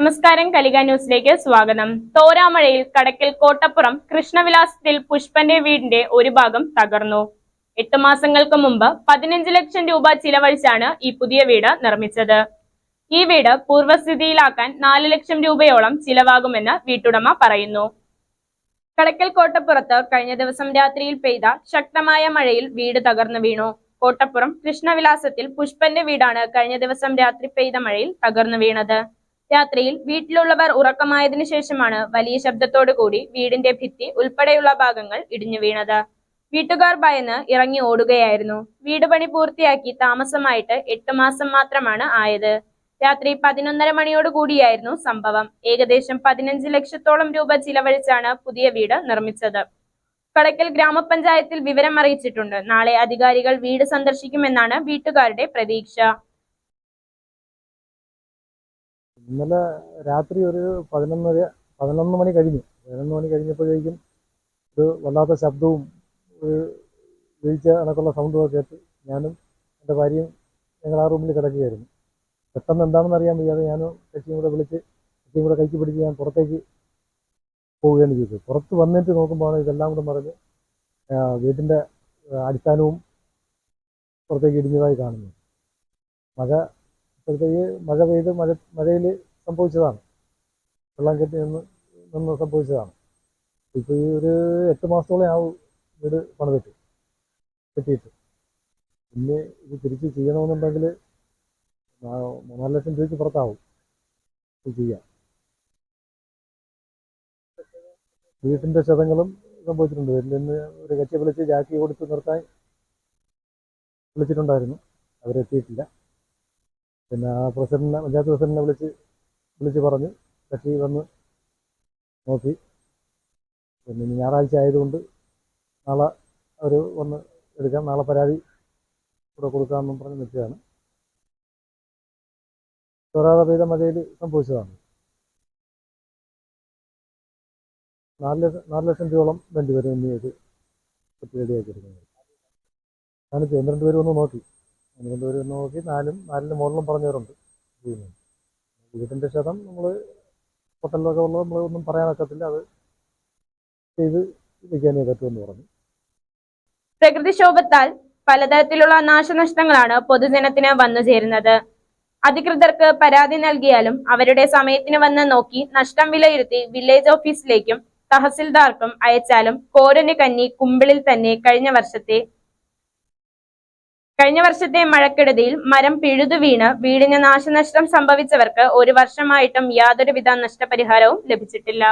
നമസ്കാരം കലിക ന്യൂസിലേക്ക് സ്വാഗതം. തോരാമഴയിൽ കടക്കൽ കോട്ടപ്പുറം കൃഷ്ണവിലാസത്തിൽ പുഷ്പന്റെ വീടിന്റെ ഒരു ഭാഗം തകർന്നു. എട്ട് മാസങ്ങൾക്ക് മുമ്പ് പതിനഞ്ച് ലക്ഷം രൂപ ചിലവഴിച്ചാണ് ഈ പുതിയ വീട് നിർമ്മിച്ചത്. ഈ വീട് പൂർവസ്ഥിതിയിലാക്കാൻ നാല് ലക്ഷം രൂപയോളം ചിലവാകുമെന്ന് വീട്ടുടമ പറയുന്നു. കടക്കൽ കോട്ടപ്പുറത്ത് കഴിഞ്ഞ ദിവസം രാത്രിയിൽ പെയ്ത ശക്തമായ മഴയിൽ വീട് തകർന്നു വീണു. കോട്ടപ്പുറം കൃഷ്ണവിലാസത്തിൽ പുഷ്പന്റെ വീടാണ് കഴിഞ്ഞ ദിവസം രാത്രി പെയ്ത മഴയിൽ തകർന്നു വീണത്. രാത്രിയിൽ വീട്ടിലുള്ളവർ ഉറക്കമായതിനു ശേഷമാണ് വലിയ ശബ്ദത്തോടു കൂടി വീടിന്റെ ഭിത്തി ഉൾപ്പെടെയുള്ള ഭാഗങ്ങൾ ഇടിഞ്ഞു വീണത്. വീട്ടുകാർ ഭയന്ന് ഇറങ്ങി ഓടുകയായിരുന്നു. വീട് പണി പൂർത്തിയാക്കി താമസമായിട്ട് എട്ട് മാസം മാത്രമാണ് ആയത്. രാത്രി പതിനൊന്നര മണിയോട് കൂടിയായിരുന്നു സംഭവം. ഏകദേശം പതിനഞ്ച് ലക്ഷത്തോളം രൂപ ചിലവഴിച്ചാണ് പുതിയ വീട് നിർമ്മിച്ചത്. കടക്കൽ ഗ്രാമപഞ്ചായത്തിൽ വിവരം അറിയിച്ചിട്ടുണ്ട് നാളെ അധികാരികൾ വീട് സന്ദർശിക്കുമെന്നാണ് വീട്ടുകാരുടെ പ്രതീക്ഷ. ഇന്നലെ രാത്രി ഒരു പതിനൊന്നര പതിനൊന്ന് മണി കഴിഞ്ഞു. പതിനൊന്ന് മണി കഴിഞ്ഞപ്പോഴേക്കും ഒരു വല്ലാത്ത ശബ്ദവും ഒരു വീഴ്ച കണക്കുള്ള സൗണ്ടും ഒക്കെ കേട്ട് ഞാനും എന്റെ ഭാര്യയും ഞങ്ങൾ ആ റൂമിൽ കിടക്കുകയായിരുന്നു. പെട്ടെന്ന് എന്താണെന്ന് അറിയാൻ വയ്യാതെ ഞാനും കക്ഷിയും കൂടെ വിളിച്ച് കക്ഷിയും കൂടെ കൈക്ക് പിടിച്ച് ഞാൻ പുറത്തേക്ക് പോവുകയാണ് ചെയ്തത്. പുറത്ത് വന്നിട്ട് നോക്കുമ്പോഴാണ് ഇതെല്ലാം കൂടെ മറിഞ്ഞ് വീട്ടിന്റെ അടിസ്ഥാനവും പുറത്തേക്ക് ഇടിഞ്ഞതായി കാണുന്നു മഴ ഇപ്പോഴത്തേക്ക് മഴ പെയ്ത് മഴ മഴയിൽ സംഭവിച്ചതാണ്. വെള്ളം കെട്ടി നിന്ന് നിന്ന് സംഭവിച്ചതാണ്. ഇപ്പോൾ ഈ ഒരു എട്ട് മാസത്തോളം ആ വീട് പണിതിട്ട് കെട്ടിയിട്ട് പിന്നെ ഇത് തിരിച്ച് ചെയ്യണമെന്നുണ്ടെങ്കിൽ മൂന്നാൽ ലക്ഷം രൂപയ്ക്ക് പുറത്താവും ഇത് ചെയ്യാൻ. വീട്ടിന്റെ ക്ഷതങ്ങളും സംഭവിച്ചിട്ടുണ്ട്. വീട്ടിൽ നിന്ന് ഒരു കച്ചി വിളിച്ച് ജാക്കി കൊടുത്ത് നിർത്താൻ വിളിച്ചിട്ടുണ്ടായിരുന്നു. അവരെത്തിയിട്ടില്ല. പിന്നെ ആ പ്രസിഡന്റിനെ പഞ്ചായത്ത് പ്രസിഡന്റിനെ വിളിച്ച് വിളിച്ച് പറഞ്ഞ് കക്ഷി വന്ന് നോക്കി. പിന്നെ ഞായറാഴ്ച ആയതുകൊണ്ട് നാളെ അവർ വന്ന് എടുക്കാം. നാളെ പരാതി കൂടെ കൊടുക്കാമെന്നും പറഞ്ഞ് നിൽക്കുകയാണ്. തൊറാതെ പെയ്ത മഴയിൽ സംഭവിച്ചതാണ്. നാല് ലക്ഷം നാല് ലക്ഷം രൂപയോളം വേണ്ടി വരും ഇനി ഇത് റെഡിയാക്കിയിരിക്കുന്നത് ഞാനിപ്പോൾ ഒന്ന് രണ്ട് പേര് വന്ന് നോക്കി. രണ്ട് നോക്കി നാലും നാലിന് മുകളിലും പറഞ്ഞവരുണ്ട്. ഇരുപത്തിന്റെ ക്ഷതം നമ്മൾ ഹോട്ടലിലൊക്കെ ഉള്ളത് നമ്മൾ ഒന്നും പറയാനൊക്കത്തില്ല അത് ചെയ്ത് വയ്ക്കാനേ പറ്റുമെന്ന് പറഞ്ഞു. പ്രകൃതിക്ഷോഭത്താൽ പലതരത്തിലുള്ള നാശനഷ്ടങ്ങളാണ് പൊതുജനത്തിന് വന്നു ചേരുന്നത്. അധികൃതർക്ക് പരാതി നൽകിയാലും അവരുടെ സമയത്തിന് വന്ന് നോക്കി നഷ്ടം വിലയിരുത്തി വില്ലേജ് ഓഫീസിലേക്കും തഹസിൽദാർക്കും അയച്ചാലും കോരന് കന്നി കുമ്പിളിൽ തന്നെ കഴിഞ്ഞ വർഷത്തെ കഴിഞ്ഞ വർഷത്തെ മഴക്കെടുതിയിൽ മരം പിഴുതു വീണ് വീടിന് നാശനഷ്ടം സംഭവിച്ചവർക്ക് ഒരു വർഷമായിട്ടും യാതൊരുവിധ നഷ്ടപരിഹാരവും ലഭിച്ചിട്ടില്ല.